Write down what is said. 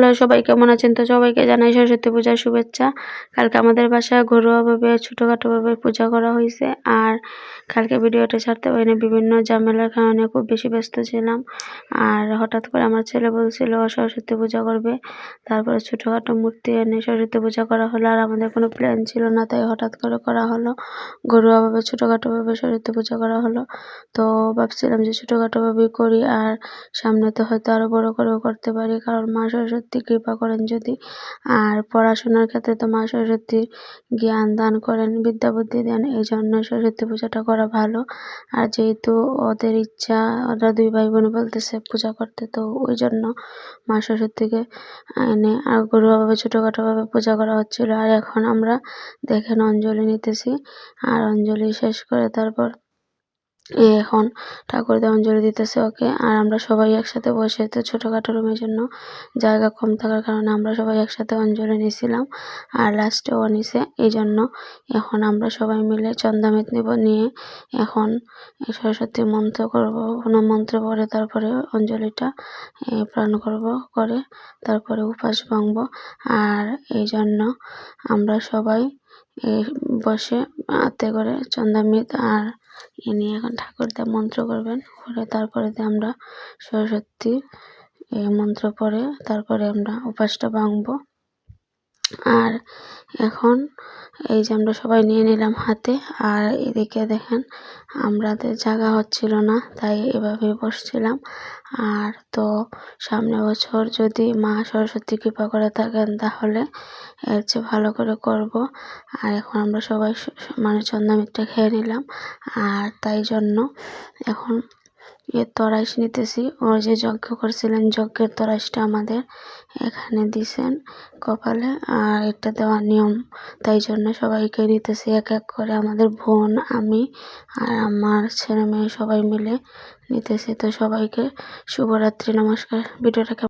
Hello, সবাই কেমন আছেন? তো সবাইকে জানাই সরস্বতী পূজার শুভেচ্ছা। কালকে আমাদের বাসায় ঘরোয়াভাবে ছোটোখাটোভাবে পূজা করা হয়েছে আর কালকে ভিডিওটা ছাড়তে পারিনি। বিভিন্ন ঝামেলার কারণে খুব বেশি ব্যস্ত ছিলাম আর হঠাৎ করে আমার ছেলে বলছিল, সরস্বতী পূজা করবে। তারপরে ছোটোখাটো মূর্তি এনে সরস্বতী পূজা করা হলো আর আমাদের কোনো প্ল্যান ছিল না, তাই হঠাৎ করে করা হলো। ঘরোয়াভাবে ছোটোখাটোভাবে সরস্বতী পূজা করা হলো। তো ভাবছিলাম যে ছোটোখাটোভাবেই করি আর সামনে তো হয়তো আরও বড় করেও করতে পারি, কারণ মা সরস্বতী সরস্বতী কৃপা করেন যদি। আর পড়াশোনার ক্ষেত্রে তো মা সরস্বতী জ্ঞান দান করেন, বিদ্যা বুদ্ধি দেন এই জন্য সরস্বতী পূজাটা করা ভালো। আর যেহেতু ওদের ইচ্ছা, ওরা দুই ভাই বোন বলতেছে পূজা করতে, তো ওই জন্য মা সরস্বতীকে এনে আর ঘরোয়াভাবে ছোটোখাটোভাবে পূজা করা হচ্ছিল। আর এখন আমরা দেখেন অঞ্জলি নিতেছি। আর অঞ্জলি শেষ করে তারপর এখন ঠাকুরদের অঞ্জলি দিতেছে ওকে। আর আমরা সবাই একসাথে বসে, তো ছোটোখাটো রুমের জন্য জায়গা কম থাকার কারণে আমরা সবাই একসাথে অঞ্জলি নিয়েছিলাম আর লাস্টে ও নিছে। এই জন্য এখন আমরা সবাই মিলে চন্দামিত নিব নিয়ে এখন সরস্বতী মন্ত্র করব, কোনো মন্ত্র পড়ে তারপরে অঞ্জলিটা প্রাণ করব, করে তারপরে উপাস ভাঙব। আর এই জন্য আমরা সবাই বসে হাতে করে চন্দামৃত আর এ নিয়ে এখন ঠাকুরদের মন্ত্র করবেন। করে তারপরে আমরা সরস্বতী এই মন্ত্র পড়ে তারপরে আমরা উপাসটা ভাঙবো। আর এখন এই যে আমরা সবাই নিয়ে নিলাম হাতে, আর এদিকে দেখেন আমাদের জায়গা হচ্ছিল না, তাই এভাবে বসছিলাম। আর তো সামনে বছর যদি মা সরস্বতী কৃপা করে থাকেন তাহলে এর চেয়ে ভালো করে করব। আর এখন আমরা সবাই মানে চন্দামিটটা খেয়ে নিলাম। আর তাই জন্য এখন এ তরাইশ নিতেছি। ও যে যজ্ঞ করছিলেন, যজ্ঞের তরাইশটা আমাদের এখানে দিছেন কপালে, আর এটা দেওয়ার নিয়ম। তাই জন্য সবাইকে নিতেছি, এক এক করে আমাদের বোন, আমি আর আমার ছেলে মেয়ে সবাই মিলে নিতেছি। তো সবাইকে শুভরাত্রি, নমস্কার। ভিডিওটাকে